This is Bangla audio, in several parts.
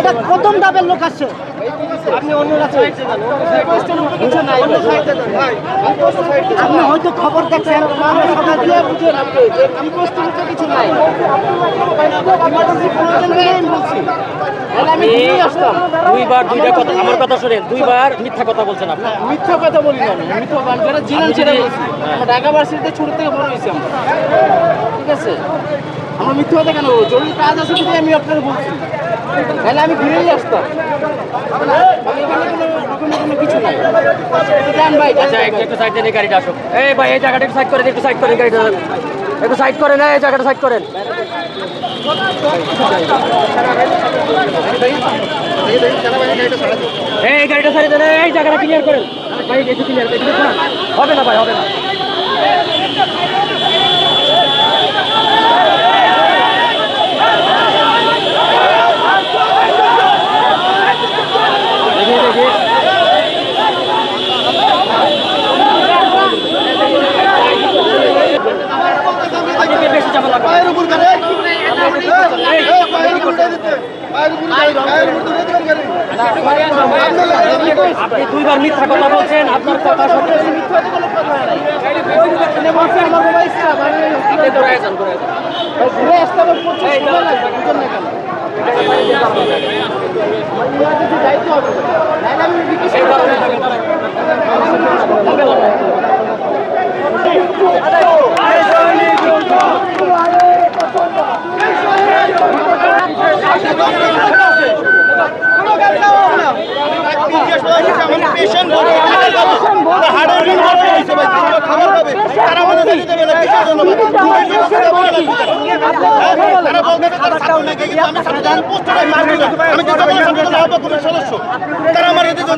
এটা প্রথম দাবের লোক আসছে। আপনি অন্য আপনি হয়তো খবর দেখছেন আমরা সকাল দিয়ে বুঝে রাখব কিছু নাই দুইবার দুইটা কথা আমার কথা শুনেন দুইবার মিথ্যা কথা বলছেন আপনি। মিথ্যা কথা বলি না আমি মিথ্যা গান যারা জিনান সেটা বলছি। ঢাকা ভার্সিটিতে ছোট থেকে বড় হয়েছি আমরা। ঠিক আছে? আমরা মিথ্যা কথা কেন বলব? জরুরি কাজ আছে বলে আমি আপনাকে বলছি। তাহলে আমি ঘুরেই আসতাম। আচ্ছা। একটু সাইড আসুক। এই ভাই এই জায়গাটা একটু সাইড করেন একটু সাইড করেন গাড়িটা। একটু সাইড করেন এই জায়গাটা সাইড করেন। এই গাড়িটা সারিয়ে দেন, এই জায়গাটা ক্লিয়ার করেন। ভাই একটু ক্লিয়ার হবে না ভাই, হবে না। আপনি দুইবার মিথ্যা কথা বলছেন আপনার কথা। ঘুরে আসতে আমার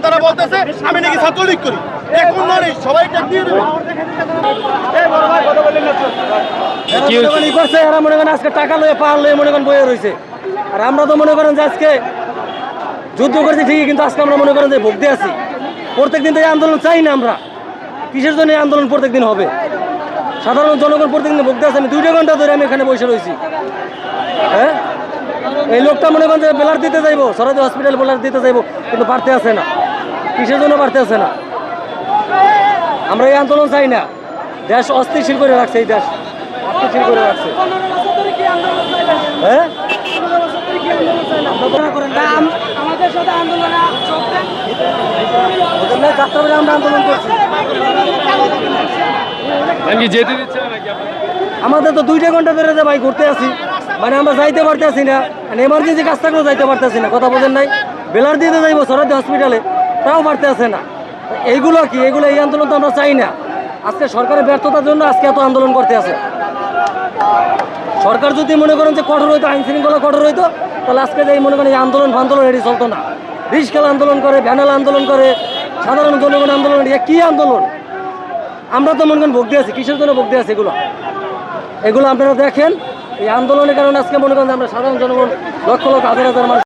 তারা বলতেছে আমি নাকি ছাত্রলীগ করি এক উন্নয়ন সবাই করছে এরা মনে করেন আজকে টাকা লয়ে পাহাড় লয়ে মনে করেন বয়ে রয়েছে আর আমরা তো মনে করেন যে আজকে যুদ্ধ করেছি ঠিকই, কিন্তু আজকে আমরা মনে করেন যে ভোগ দিয়ে আছি। প্রত্যেকদিন তো এই আন্দোলন চাই না আমরা। কিসের জন্য এই আন্দোলন প্রত্যেকদিন হবে? সাধারণ জনগণ প্রত্যেকদিন ভোগ দিয়ে আছে আমি দুইটা ঘণ্টা ধরে আমি এখানে বসে রয়েছি। হ্যাঁ? এই লোকটা মনে করেন যে বেলার দিতে যাইবো সরাদি হসপিটাল বেলার দিতে যাইবো কিন্তু পারতে আসে না। কিসের জন্য পারতে আসে না? আমরা এই আন্দোলন চাই না। দেশ অস্থিতিশীল করে রাখছে এই দেশ। অস্থিতিশীল করে রাখছে। হ্যাঁ? আমাদের সাথে আন্দোলনে ওদের না যাত্রা আমাদের তো দুইটা ঘণ্টা ধরে যে ভাই ঘুরতে আসি মানে আমরা যাইতে পারতেছি না মানে এমার্জেন্সি কাজ থাকলেও যাইতে পারতেছি না, কথা বোঝেন নাই। বেলার দিতে যাইবো সরাদি হসপিটালে তাও পারতে আসে না। এইগুলো কি? এগুলো এই আন্দোলন তো আমরা চাই না। আজকে সরকারের ব্যর্থতার জন্য আজকে এত আন্দোলন করতে আছে। সরকার যদি মনে করেন যে কঠোর হইতো আইন শৃঙ্খলা কঠোর হইতো, তাহলে আজকে যে মনে করেন এই আন্দোলন ফান্দোলন এটি চলতো না। রিস্কেল আন্দোলন করে ভ্যানাল আন্দোলন করে, সাধারণ জনগণ আন্দোলন এটা কী আন্দোলন? আমরা তো মনে করেন ভোগ দিয়ে আছি, কিসের জন্য ভোগ দিয়ে আছি এগুলো? এগুলো আপনারা দেখেন, এই আন্দোলনের কারণে আজকে মনে করেন আমরা সাধারণ জনগণ, লক্ষ লক্ষ হাজার হাজার মানুষ